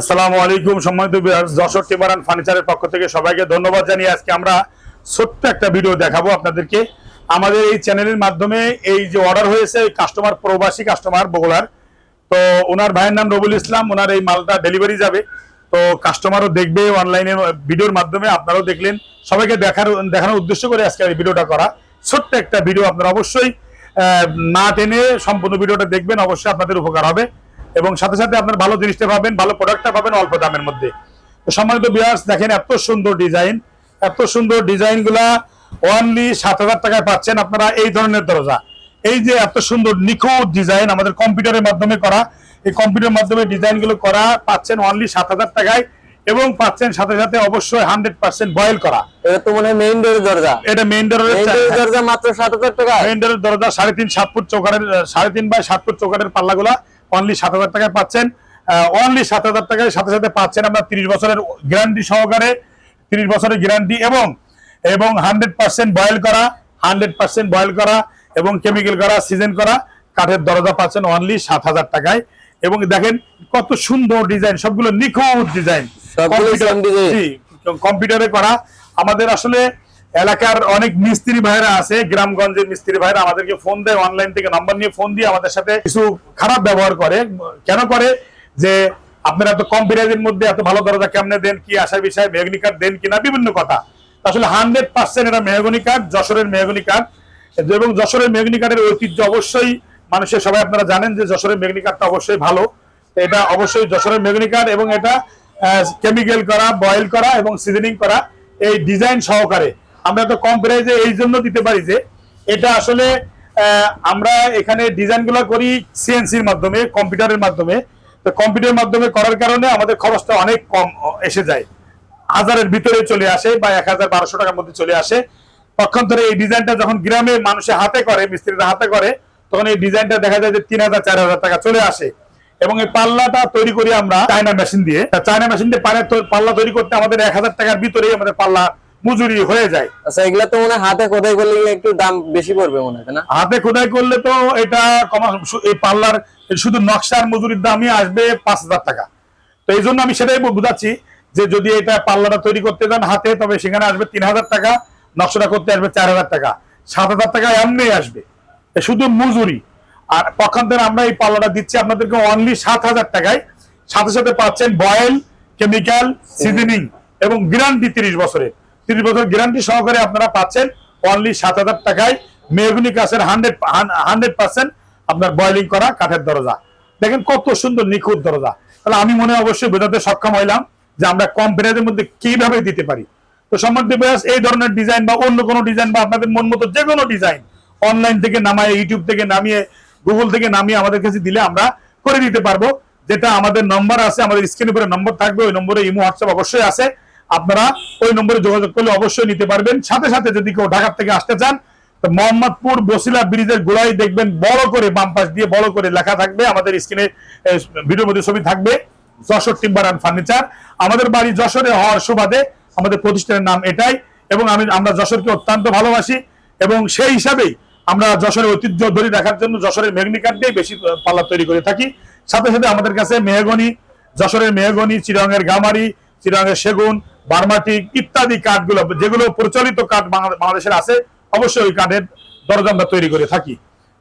আসসালামু আলাইকুম সম্মানিত যশোর টিমার অ্যান্ড ফার্নিচারের পক্ষ থেকে সবাইকে ধন্যবাদ জানিয়ে আজকে আমরা ছোট্ট একটা ভিডিও দেখাবো আপনাদেরকে। আমাদের এই চ্যানেলের মাধ্যমে এই যে অর্ডার হয়েছে কাস্টমার প্রবাসী কাস্টমার বগুড়ার, তো ওনার ভাইয়ের নাম রবুল ইসলাম, ওনার এই মালটা ডেলিভারি যাবে। তো কাস্টমারও দেখবে অনলাইনে ভিডিওর মাধ্যমে, আপনারাও দেখলেন। সবাইকে দেখার, দেখানোর উদ্দেশ্য করে আজকে এই ভিডিওটা করা। ছোট্ট একটা ভিডিও আপনারা অবশ্যই না টেনে সম্পূর্ণ ভিডিওটা দেখবেন, অবশ্যই আপনাদের উপকার হবে। এবং সাথে সাথে আপনার ভালো জিনিসটা পাবেন ভালো প্রোডাক্টটা পাবেন অল্প দামের মধ্যে। তো সম্মানিত বিয়ার্স দেখেন এত সুন্দর ডিজাইন এত সুন্দর ডিজাইনগুলা অনলি সাত হাজার টাকায় পাচ্ছেন আপনারা এই ধরনের দরজা। এই যে এত সুন্দর নিখুঁত ডিজাইন আমাদের কম্পিউটারের মাধ্যমে করা এই কম্পিউটারের মাধ্যমে ডিজাইনগুলো করা পাচ্ছেন অনলি সাত হাজার টাকায় এবং পাচ্ছেন সাথে সাথে অবশ্যই হান্ড্রেড পার্সেন্ট বয়েল করা। এটা তো মনে মেইন ডোরের দরজা। এটা মেইন ডোরের দরজা মাত্র সাত হাজার টাকা মেইন ডোরের দরজা সাড়ে তিন সাত ফুট চৌকারের সাড়ে তিন বাই সাত ফুট চৌকারের পাল্লাগুলা। অনলি সাত হাজার টাকায় পাচ্ছেন অনলি সাত হাজার টাকায় সাথে সাথে পাচ্ছেন আমরা তিরিশ বছরের গ্যারান্টি সহকারে তিরিশ বছরের গ্যারান্টি এবং এবং হান্ড্রেড পার্সেন্ট বয়েল করা হান্ড্রেড পার্সেন্ট বয়েল করা এবং কেমিক্যাল করা সিজন করা কাঠের দরজা পাচ্ছেন অনলি সাত হাজার টাকায়। এবং দেখেন কত সুন্দর ডিজাইন সবগুলো নিখুঁত ডিজাইন কম্পিউটারে করা। আমাদের আসলে এলাকার অনেক মিস্ত্রি ভাইরা আছে, গ্রামগঞ্জের মিস্ত্রি ভাইরা আমাদেরকে ফোন দেয় অনলাইন থেকে নাম্বার নিয়ে ফোন দিয়ে আমাদের সাথে কিছু খারাপ ব্যবহার করে। কেন করে? যে আপনারা এত কম প্রাইজের মধ্যে এত ভালো দরজা কেমনে দেন, কি আসার বিষয়ে, মেহগনি কার্ড দেন কিনা, বিভিন্ন কথা। আসলে হান্ড্রেড পার্সেন্ট এটা মেহগনি কার্ড যশোরের মেহগনি কার্ড এবং যশোরের মেহগনি কার্ডের ঐতিহ্য অবশ্যই মানুষের সবাই আপনারা জানেন যে যশোরের মেহগনি কার্ডটা অবশ্যই ভালো। এটা অবশ্যই যশোরের মেহগনি কার্ড এবং এটা কেমিক্যাল করা বয়েল করা এবং সিজনিং করা, এই ডিজাইন সহকারে। আমরা তো কম প্রাইজে এই জন্য দিতে পারি যে এটা আসলে আমরা এখানে ডিজাইনগুলো করি সিএনসির মাধ্যমে কম্পিউটারের মাধ্যমে। তো কম্পিউটারের মাধ্যমে করার কারণে আমাদের খরচটা অনেক কম এসে যায়। হাজারের ভিতরে চলে আসে বা এক হাজার বারোশো টাকার মধ্যে চলে আসে। পক্ষান্তরে এই ডিজাইনটা যখন গ্রামে মানুষের হাতে করে, মিস্ত্রিরা হাতে করে, তখন এই ডিজাইনটা দেখা যায় যে তিন হাজার, চার হাজার টাকা চলে আসে। এবং এই পাল্লাটা তৈরি করি আমরা চায়না মেশিন দিয়ে। চায়না মেশিন দিয়ে পাল্লা তৈরি করতে আমাদের এক হাজার টাকার ভিতরেই আমাদের পাল্লা মজুরি হয়ে যায়। আচ্ছা এগুলা তো মনে হাতে খোদাই করলে একটু দাম বেশি পড়বে মনে হয় না? হাতে খোদাই করলে তো এটা কমা এই পাল্লার শুধু নকশার মজুরির দামই আসবে পাঁচ হাজার টাকা। তো এই জন্য আমি সেটাই বুঝাচ্ছি যে যদি এটা পাল্লাটা তৈরি করতে যান হাতে তবে সেখানে আসবে তিন হাজার টাকা নকশাটা করতে আসবে চার হাজার টাকা। সাত হাজার টাকা এমনি আসবে। শুধু মজুরি। আর পক্ষান্তরে আমরা এই পাল্লাটা দিচ্ছি আপনাদেরকে অনলি সাত হাজার টাকায়। সাথে সাথে পাচ্ছেন বয়েল কেমিক্যাল সিজনিং এবং গ্যারান্টি তিরিশ বছরের। তিরিশ বছর গ্যারান্টি সহকারে আপনারা পাচ্ছেন অনলি সাত হাজার টাকায়। মেহগুনি কাছের হান্ড্রেড হান্ড্রেড পার্সেন্ট আপনার বয়েলিং করা কাঠের দরজা। দেখেন কত সুন্দর নিখুঁত দরজা। তাহলে আমি মনে অবশ্যই বোঝাতে সক্ষম হইলাম যে আমরা কম প্রাইজের মধ্যে কীভাবে দিতে পারি। তো সম্বন্ধে ব্যাস এই ধরনের ডিজাইন বা অন্য কোনো ডিজাইন বা আপনাদের মন মতো যে কোনো ডিজাইন অনলাইন থেকে নামায় ইউটিউব থেকে নামিয়ে গুগল থেকে নামিয়ে আমাদের কাছে দিলে আমরা করে দিতে পারব। যেটা আমাদের নম্বর আছে, আমাদের স্ক্রিনের উপরে নম্বর থাকবে, ওই নম্বরে ইমো হোয়াটসঅ্যাপ অবশ্যই আছে। আপনারা ওই নম্বরে যোগাযোগ করলে অবশ্যই নিতে পারবেন। সাথে সাথে যদি কেউ ঢাকা থেকে আসতে চান, তো মোহাম্মদপুর বসিলা ব্রিজের গোড়ায় দেখবেন বড় করে বাম পাশ দিয়ে বড় করে লেখা থাকবে। আমাদের স্ক্রিনে ভিডিওর মধ্যে ছবি থাকবে। Jessore timber and furniture. আমাদের বাড়ি যশোরে হওয়ার সুবাদে আমাদের প্রতিষ্ঠানের নাম এটাই এবং আমি, আমরা যশোরকে অত্যন্ত ভালোবাসি এবং সেই হিসাবেই আমরা যশোরের ঐতিহ্য ধরে রাখার জন্য যশোরের মেঘনিকার দিয়ে বেশি পাল্লা তৈরি করে থাকি। সাথে সাথে আমাদের কাছে মেহগনি, যশোরের মেহগনি চিরঙের গামারি চিরঙের সেগুন বার্মাটিক ইত্যাদি কাঠগুলো যেগুলো প্রচলিত কাঠ বাংলাদেশের আছে অবশ্যই ওই কাঠের দরজা আমরা তৈরি করে থাকি।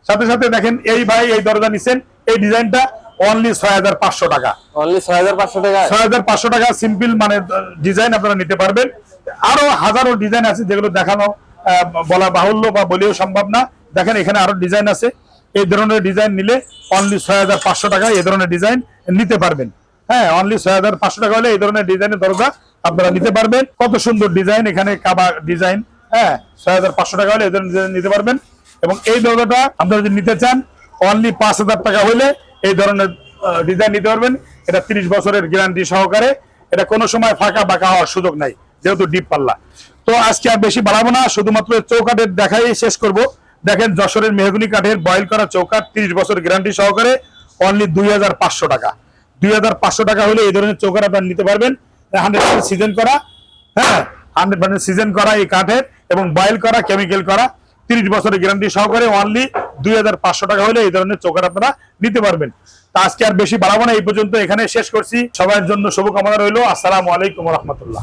সাথে সাথে দেখেন এই ভাই এই দরজা নিছেন এই ডিজাইনটা অনলি ছয় হাজার পাঁচশো টাকা। অনলি ছয় হাজার পাঁচশো টাকা। ছয় হাজার পাঁচশো টাকা সিম্পল মানে ডিজাইন আপনারা নিতে পারবেন। আরও হাজারো ডিজাইন আছে যেগুলো দেখানো বলা বাহুল্য বা বলেও সম্ভব না। দেখেন এখানে আরও ডিজাইন আছে। এই ধরনের ডিজাইন নিলে অনলি ছয় হাজার পাঁচশো টাকা এই ধরনের ডিজাইন নিতে পারবেন। হ্যাঁ অনলি ছয় হাজার পাঁচশো টাকা হলে এই ধরনের ডিজাইনের দরজা আপনারা নিতে পারবেন। কত সুন্দর ডিজাইন, এখানে কাবা ডিজাইন হ্যাঁ? ছয় হাজার পাঁচশো টাকা হলে ডিজাইন নিতে পারবেন। এবং এই দরজাটা আপনারা যদি নিতে চান অনলি পাঁচ হাজার টাকা হলে এই ধরনের ডিজাইন নিতে পারবেন। এটা তিরিশ বছরের গ্যারান্টি সহকারে। এটা কোনো সময় ফাঁকা বাঁকা হওয়ার সুযোগ নাই, যেহেতু ডিপ পাল্লা। তো আজকে আর বেশি বাড়াবো না, শুধুমাত্র চৌকাঠের দেখাই শেষ করব। দেখেন যশোরের মেহগুনি কাঠের বয়েল করা চৌকাঠ তিরিশ বছর গ্যারান্টি সহকারে অনলি দুই হাজার পাঁচশো টাকা। দুই হাজার পাঁচশো টাকা হলে এই ধরনের চৌকাঠ আপনারা নিতে পারবেন। হান্ড্রেড পার্সেন্ট সিজন করা হ্যাঁ? হান্ড্রেড পার্সেন্ট সিজন করা এই কাঠের এবং বয়েল করা কেমিক্যাল করা, তিরিশ বছরের গ্যারান্টি সহকারে অনলি দুই হাজার পাঁচশো টাকা হলে এই ধরনের চোকার আপনারা নিতে পারবেন। তা আজকে আর বেশি বাড়াবো না, এই পর্যন্ত এখানে শেষ করছি। সবার জন্য শুভকামনা রইল। আসসালামু আলাইকুম রহমতুল্লাহ।